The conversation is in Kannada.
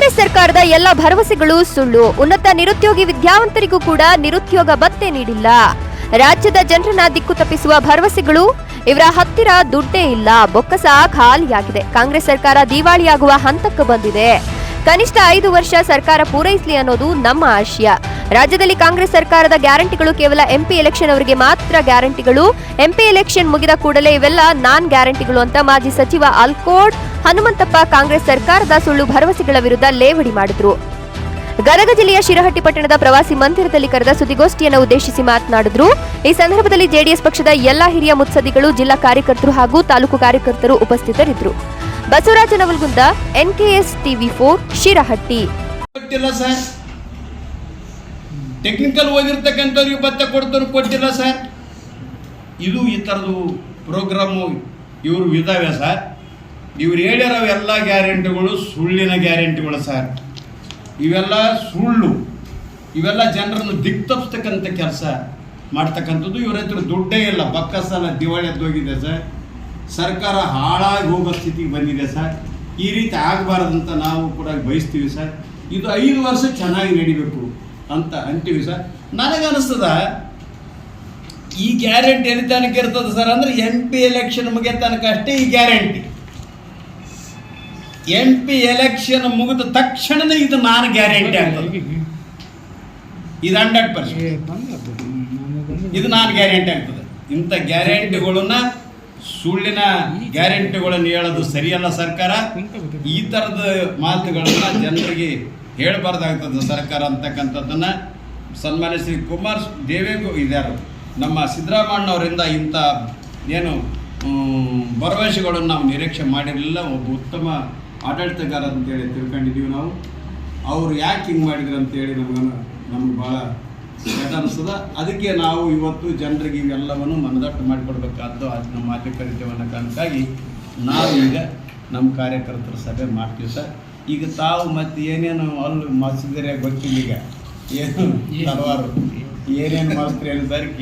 ಕಾಂಗ್ರೆಸ್ ಸರ್ಕಾರದ ಎಲ್ಲ ಭರವಸೆಗಳು ಸುಳ್ಳು. ಉನ್ನತ ನಿರುದ್ಯೋಗಿ ವಿದ್ಯಾವಂತರಿಗೂ ಕೂಡ ನಿರುದ್ಯೋಗ ಭತ್ತೆ ನೀಡಿಲ್ಲ. ರಾಜ್ಯದ ಜನರನ್ನ ದಿಕ್ಕು ತಪ್ಪಿಸುವ ಭರವಸೆಗಳು ಇವರ ಹತ್ತಿರ ದುಡ್ಡೇ ಇಲ್ಲ. ಬೊಕ್ಕಸ ಖಾಲಿಯಾಗಿದೆ. ಕಾಂಗ್ರೆಸ್ ಸರ್ಕಾರ ದಿವಾಳಿಯಾಗುವ ಹಂತಕ್ಕೆ ಬಂದಿದೆ. ಕನಿಷ್ಠ ಐದು ವರ್ಷ ಸರ್ಕಾರ ಪೂರೈಸಲಿ ಅನ್ನೋದು ನಮ್ಮ ಆಶಯ. ರಾಜ್ಯದಲ್ಲಿ ಕಾಂಗ್ರೆಸ್ ಸರ್ಕಾರದ ಗ್ಯಾರಂಟಿಗಳು ಕೇವಲ ಎಂಪಿ ಎಲೆಕ್ಷನ್ ಅವರಿಗೆ ಮಾತ್ರ ಗ್ಯಾರಂಟಿಗಳು. ಎಂಪಿ ಎಲೆಕ್ಷನ್ ಮುಗಿದ ಕೂಡಲೇ ಇವೆಲ್ಲ ನಾನ್ ಗ್ಯಾರಂಟಿಗಳು ಅಂತ ಮಾಜಿ ಸಚಿವ ಅಲ್ಕೋಡ್ ಹನುಮಂತಪ್ಪ ಕಾಂಗ್ರೆಸ್ ಸರ್ಕಾರದ ಸುಳ್ಳು ಭರವಸೆಗಳ ವಿರುದ್ಧ ಲೇವಡಿ ಮಾಡಿದ್ರು. ಗದಗ ಜಿಲ್ಲೆಯ ಶಿರಹಟ್ಟಿ ಪಟ್ಟಣದ ಪ್ರವಾಸಿ ಮಂದಿರದಲ್ಲಿ ಕರೆದ ಸುದ್ದಿಗೋಷ್ಠಿಯನ್ನು ಉದ್ದೇಶಿಸಿ ಮಾತನಾಡಿದ್ರು. ಈ ಸಂದರ್ಭದಲ್ಲಿ ಜೆಡಿಎಸ್ ಪಕ್ಷದ ಎಲ್ಲಾ ಹಿರಿಯ ಮುತ್ಸದ್ದಿಗಳು, ಜಿಲ್ಲಾ ಕಾರ್ಯಕರ್ತರು ಹಾಗೂ ತಾಲೂಕು ಕಾರ್ಯಕರ್ತರು ಉಪಸ್ಥಿತರಿದ್ದರು. Basavaraj Navalgund NKS TV four, Shirahatti. Technical ಓದಿರ್ತಕ್ಕಂಥವ್ರಿಗೆ ಭತ್ತ ಕೊಡ್ತವ್ರು ಕೊಟ್ಟಿಲ್ಲ ಸರ್. ಇದು ಈ ಥರದ್ದು ಪ್ರೋಗ್ರಾಮು ಇವರು ಇದ್ದಾವೆ ಸರ್. ಇವ್ರು ಹೇಳಿರೋ ಎಲ್ಲ ಗ್ಯಾರಂಟಿಗಳು, ಸುಳ್ಳಿನ ಗ್ಯಾರಂಟಿಗಳು ಸರ್. ಇವೆಲ್ಲ ಸುಳ್ಳು. ಇವೆಲ್ಲ ಜನರನ್ನು ದಿಕ್ ತಪ್ಪಿಸ್ತಕ್ಕಂಥ ಕೆಲಸ ಮಾಡ್ತಕ್ಕಂಥದ್ದು. ಇವ್ರ ಹತ್ರ ದುಡ್ಡೇ ಇಲ್ಲ. ಬಕ್ಕಸಲ ದಿವಾಳಿ ಎದ್ದೋಗಿದೆ ಸರ್. ಸರ್ಕಾರ ಹಾಳಾಗಿ ಹೋಗೋ ಸ್ಥಿತಿಗೆ ಬಂದಿದೆ ಸರ್. ಈ ರೀತಿ ಆಗಬಾರ್ದಂತ ನಾವು ಕೂಡ ಬಯಸ್ತೀವಿ ಸರ್. ಇದು ಐದು ವರ್ಷ ಚೆನ್ನಾಗಿ ನಡಿಬೇಕು. ಅಂತ ಅಂತೀವಿ ಸರ್. ನನಗನ್ನಿಸ್ತದ ಈ ಗ್ಯಾರಂಟಿ ಎಲ್ಲಿ ತನಕ ಇರ್ತದೆ ಸರ್ ಅಂದ್ರೆ ಎಂ ಪಿ ಎಲೆಕ್ಷನ್ ಮುಗಿಯ ತನಕ ಅಷ್ಟೇ ಈ ಗ್ಯಾರಂಟಿ ಎಂ ಪಿ ಎಲೆಕ್ಷನ್ ಮುಗಿದ ತಕ್ಷಣನೇ ಇದು ನಾನು ಗ್ಯಾರಂಟಿ ಆಗ್ತದೆ. ಇದು ಹಂಡ್ರೆಡ್ ಪರ್ಸೆಂಟ್ ಇದು ನಾನು ಗ್ಯಾರಂಟಿ ಆಗ್ತದೆ. ಇಂಥ ಗ್ಯಾರಂಟಿಗಳನ್ನ ಸುಳ್ಳಿನ ಗ್ಯಾರಂಟಿಗಳನ್ನು ಹೇಳೋದು ಸರಿಯಲ್ಲ ಸರ್ಕಾರ? ಈ ಥರದ ಮಾತುಗಳನ್ನ ಜನರಿಗೆ ಹೇಳಬಾರ್ದಾಗ್ತದೆ ಸರ್ಕಾರ ಅಂತಕ್ಕಂಥದ್ದನ್ನು ಸನ್ಮಾನ್ಯ ಶ್ರೀ ಕುಮಾರ್ ದೇವೇಗೌ ಇದ್ಯಾರು. ನಮ್ಮ ಸಿದ್ದರಾಮಣ್ಣವರಿಂದ ಇಂಥ ಏನು ಭರವಸೆಗಳನ್ನು ನಾವು ನಿರೀಕ್ಷೆ ಮಾಡಿರಲಿಲ್ಲ. ಒಬ್ಬ ಉತ್ತಮ ಆಡಳಿತಗಾರ ಅಂತೇಳಿ ತಿಳ್ಕೊಂಡಿದ್ದೀವಿ ನಾವು. ಅವ್ರು ಯಾಕೆ ಹಿಂಗೆ ಮಾಡಿದ್ರು ಅಂತೇಳಿ ನಮ್ಗೆ ನಮ್ಗೆ ಭಾಳ ಕೆಟ್ಟ ಅನಿಸ್ತದ. ಅದಕ್ಕೆ ನಾವು ಇವತ್ತು ಜನರಿಗೆ ಇವೆಲ್ಲವನ್ನು ಮನದಟ್ಟು ಮಾಡಿಕೊಡ್ಬೇಕಾದ್ದು ಅದು ನಮ್ಮ ಕರಿತೇವೆ ಅನ್ನೋ ಕಾರಣಕ್ಕಾಗಿ ನಾವು ಈಗ ನಮ್ಮ ಕಾರ್ಯಕರ್ತರ ಸಭೆ ಮಾಡ್ತೀವಿ ಸರ್. ಈಗ ತಾವು ಮತ್ತೆ ಏನೇನು ಅಲ್ಲಿ ಮಾಡಿಸಿದರೆ ಗೊತ್ತಿಲ್ಲ ಈಗ. ಏನು ಹಲವಾರು ಏನೇನು ಮಾಡಿಸ್ತೀರಿ ಸರ್